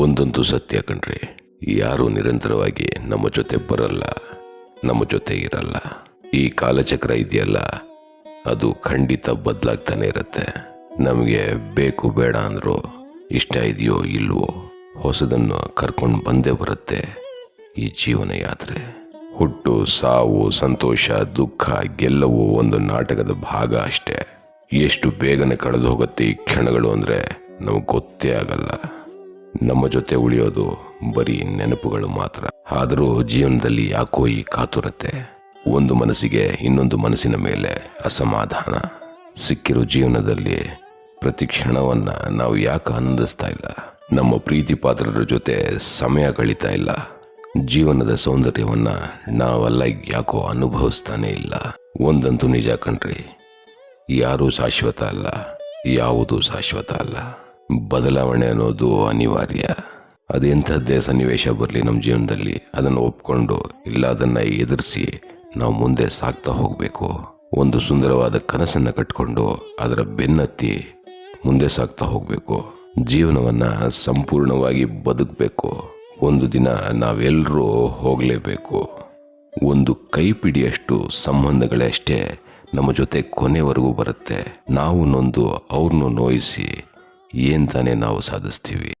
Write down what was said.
ಒಂದಂತೂ ಸತ್ಯ ಕಣ್ರಿ. ಯಾರು ನಿರಂತರವಾಗಿ ನಮ್ಮ ಜೊತೆ ಬರಲ್ಲ, ನಮ್ಮ ಜೊತೆ ಇರಲ್ಲ. ಈ ಕಾಲಚಕ್ರ ಇದೆಯಲ್ಲ, ಅದು ಖಂಡಿತ ಬದಲಾಗ್ತಾನೆ ಇರುತ್ತೆ. ನಮಗೆ ಬೇಕು ಬೇಡ ಅಂದರೂ ಇಷ್ಟ ಇದೆಯೋ ಇಲ್ವೋ, ಹೊಸದನ್ನು ಕರ್ಕೊಂಡು ಬಂದೇ ಬರುತ್ತೆ ಈ ಜೀವನ ಯಾತ್ರೆ. ಹುಟ್ಟು, ಸಾವು, ಸಂತೋಷ, ದುಃಖ ಗೆಲ್ಲವು ಒಂದು ನಾಟಕದ ಭಾಗ ಅಷ್ಟೇ. ಎಷ್ಟು ಬೇಗನೆ ಕಳೆದು ಹೋಗುತ್ತೆ ಈ ಕ್ಷಣಗಳು ಅಂದರೆ ನಮಗೆ ಗೊತ್ತೇ ಆಗಲ್ಲ. ನಮ್ಮ ಜೊತೆ ಉಳಿಯೋದು ಬರೀ ನೆನಪುಗಳು ಮಾತ್ರ. ಆದರೂ ಜೀವನದಲ್ಲಿ ಯಾಕೋ ಈ ಕಾತುರತೆ, ಒಂದು ಮನಸ್ಸಿಗೆ ಇನ್ನೊಂದು ಮನಸ್ಸಿನ ಮೇಲೆ ಅಸಮಾಧಾನ ಸಿಕ್ಕಿರೋ ಜೀವನದಲ್ಲಿ ಪ್ರತಿ ಕ್ಷಣವನ್ನು ನಾವು ಯಾಕೆ ಆನಂದಿಸ್ತಾ ಇಲ್ಲ? ನಮ್ಮ ಪ್ರೀತಿ ಪಾತ್ರರ ಜೊತೆ ಸಮಯ ಕಳೀತಾ ಇಲ್ಲ. ಜೀವನದ ಸೌಂದರ್ಯವನ್ನು ನಾವೆಲ್ಲ ಯಾಕೋ ಅನುಭವಿಸ್ತಾನೇ ಇಲ್ಲ. ಒಂದಂತೂ ನಿಜ ಕಣ್ರಿ, ಯಾರೂ ಶಾಶ್ವತ ಅಲ್ಲ, ಯಾವುದೂ ಶಾಶ್ವತ ಅಲ್ಲ. ಬದಲಾವಣೆ ಅನ್ನೋದು ಅನಿವಾರ್ಯ. ಅದೆಂಥದ್ದೇ ಸನ್ನಿವೇಶ ಬರಲಿ ನಮ್ಮ ಜೀವನದಲ್ಲಿ. ಅದನ್ನು ಒಪ್ಕೊಂಡು ಇಲ್ಲ, ಅದನ್ನು ಎದುರಿಸಿ ನಾವು ಮುಂದೆ ಸಾಗ್ತಾ ಹೋಗಬೇಕು. ಒಂದು ಸುಂದರವಾದ ಕನಸನ್ನು ಕಟ್ಕೊಂಡು ಅದರ ಬೆನ್ನತ್ತಿ ಮುಂದೆ ಸಾಗ್ತಾ ಹೋಗಬೇಕು. ಜೀವನವನ್ನು ಸಂಪೂರ್ಣವಾಗಿ ಬದುಕಬೇಕು. ಒಂದು ದಿನ ನಾವೆಲ್ಲರೂ ಹೋಗಲೇಬೇಕು. ಒಂದು ಕೈಪಿಡಿಯಷ್ಟು ಸಂಬಂಧಗಳೇ ಅಷ್ಟೇ ನಮ್ಮ ಜೊತೆ ಕೊನೆವರೆಗೂ ಬರುತ್ತೆ. ನಾವು ನೊಂದು ಅವ್ರನ್ನೂ ನೋಯಿಸಿ ಏನ್ ತಾನೇ ನಾವು ಸಾಧಿಸ್ತೀವಿ.